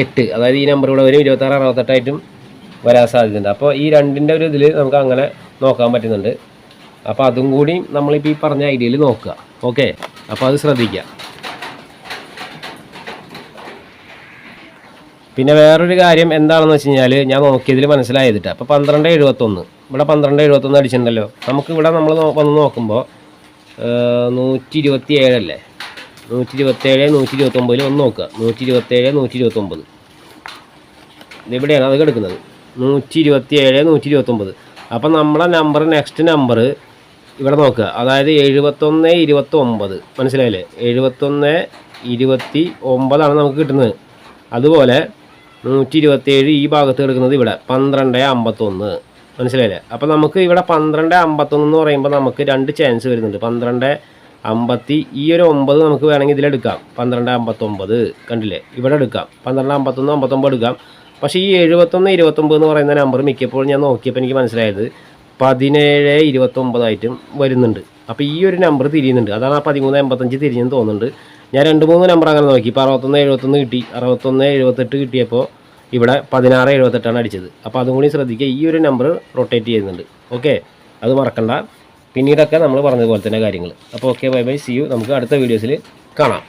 എട്ട് അതായത് ഈ നമ്പർ ഇവിടെ വരും. ഇരുപത്താറ് അറുപത്തെട്ടായിട്ടും വരാൻ സാധ്യതയുണ്ട്. അപ്പോൾ ഈ രണ്ടിന്റെ ഒരു ഇതിൽ നമുക്ക് അങ്ങനെ നോക്കാൻ പറ്റുന്നുണ്ട്. അപ്പോൾ അതും കൂടി നമ്മളിപ്പോൾ ഈ പറഞ്ഞ ഐഡിയയിൽ നോക്കുക. ഓക്കെ അപ്പോൾ അത് ശ്രദ്ധിക്കുക. പിന്നെ വേറൊരു കാര്യം എന്താണെന്ന് വെച്ച് കഴിഞ്ഞാൽ ഞാൻ നോക്കിയതിൽ മനസ്സിലായതിട്ട്. അപ്പോൾ പന്ത്രണ്ട് എഴുപത്തൊന്ന്. ഇവിടെ പന്ത്രണ്ട് എഴുപത്തൊന്ന് അടിച്ചിട്ടുണ്ടല്ലോ. നമുക്ക് ഇവിടെ നമ്മൾ വന്ന് നോക്കുമ്പോൾ നൂറ്റി ഇരുപത്തി ഏഴല്ലേ നൂറ്റി ഇരുപത്തേഴ് നൂറ്റി ഇരുപത്തൊമ്പതിൽ ഒന്ന് നോക്കുക. നൂറ്റി ഇരുപത്തേഴ് നൂറ്റി ഇരുപത്തൊമ്പത് ഇതെവിടെയാണ് അത് കിടക്കുന്നത്. നൂറ്റി ഇരുപത്തി ഏഴ് നൂറ്റി ഇരുപത്തൊമ്പത് അപ്പം നമ്മളെ നമ്പർ നെക്സ്റ്റ് നമ്പർ ഇവിടെ നോക്കുക അതായത് എഴുപത്തൊന്ന് ഇരുപത്തി ഒമ്പത് മനസ്സിലായില്ലേ? എഴുപത്തൊന്ന് ഇരുപത്തി ഒമ്പതാണ് നമുക്ക് കിട്ടുന്നത്. അതുപോലെ നൂറ്റി ഇരുപത്തേഴ് ഈ ഭാഗത്ത് കിടക്കുന്നത് ഇവിടെ. പന്ത്രണ്ട് അമ്പത്തൊന്ന്. മനസ്സിലായില്ലേ? അപ്പോൾ നമുക്ക് ഇവിടെ പന്ത്രണ്ട് അമ്പത്തൊന്ന് എന്ന് പറയുമ്പോൾ നമുക്ക് രണ്ട് ചാൻസ് വരുന്നുണ്ട്. പന്ത്രണ്ട് അമ്പത്തി ഈ ഒരു ഒമ്പത് നമുക്ക് വേണമെങ്കിൽ ഇതിലെടുക്കാം പന്ത്രണ്ട് അമ്പത്തൊമ്പത്. കണ്ടില്ലേ? ഇവിടെ എടുക്കാം. പന്ത്രണ്ട് അമ്പത്തൊന്ന് അമ്പത്തൊമ്പത് എടുക്കാം. പക്ഷേ ഈ എഴുപത്തൊന്ന് ഇരുപത്തൊമ്പത് എന്ന് പറയുന്ന നമ്പർ മിക്കപ്പോഴും ഞാൻ നോക്കിയപ്പോൾ എനിക്ക് മനസ്സിലായത് പതിനേഴ് ഇരുപത്തൊമ്പതായിട്ടും വരുന്നുണ്ട്. അപ്പോൾ ഈ ഒരു നമ്പർ തിരിയുന്നുണ്ട്. അതാണ് ആ പതിമൂന്ന് എൺപത്തഞ്ച് തിരിഞ്ഞെന്ന് തോന്നുന്നുണ്ട്. ഞാൻ രണ്ട് മൂന്ന് നമ്പർ അങ്ങനെ നോക്കി. ഇപ്പോൾ അറുപത്തൊന്ന് എഴുപത്തൊന്ന് കിട്ടി. അറുപത്തൊന്ന് എഴുപത്തെട്ട് കിട്ടിയപ്പോൾ ഇവിടെ പതിനാറ് എഴുപത്തെട്ടാണ് അടിച്ചത്. അപ്പോൾ അതും കൂടി ശ്രദ്ധിക്കുക ഈ ഒരു നമ്പർ റൊട്ടേറ്റ് ചെയ്യുന്നുണ്ട്. ഓക്കെ അത് മറക്കണ്ട. പിന്നീടൊക്കെ നമ്മൾ പറഞ്ഞതുപോലെ തന്നെ കാര്യങ്ങൾ അപ്പോൾ okay bye bye see you നമുക്ക് അടുത്ത വീഡിയോസിൽ കാണാം.